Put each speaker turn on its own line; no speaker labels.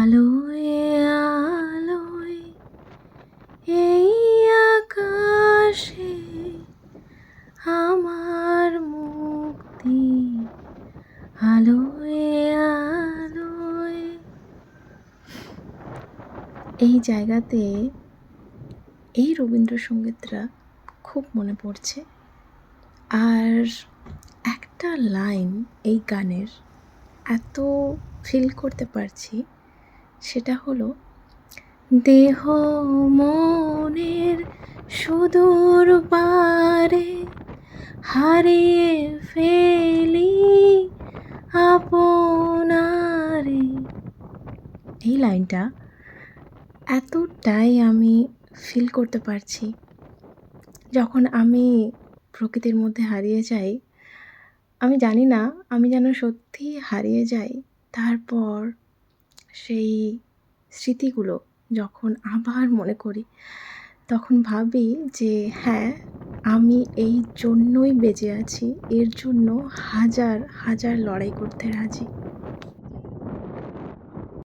আলোয় আলোয়, এই আকাশে আমার মুক্তি। আলোয় আলোয়। এই জায়গাতে এই রবীন্দ্রসঙ্গীতটা খুব মনে পড়ছে। আর একটা লাইন এই গানের এত ফিল করতে পারছি সেটা হলো, দেহ মনের সুদূর পারে হারিয়ে ফেলি আপনারে। এই লাইনটা এতটাই আমি ফিল করতে পারছি। যখন আমি প্রকৃতির মধ্যে হারিয়ে যাই, আমি জানি না আমি যেন সত্যিই হারিয়ে যাই, তারপর সেই স্মৃতিগুলো যখন আবার মনে করি, তখন ভাবি যে হ্যাঁ আমি এই জন্যই বেঁচে আছি, এর জন্য হাজার হাজার লড়াই করতে রাজি।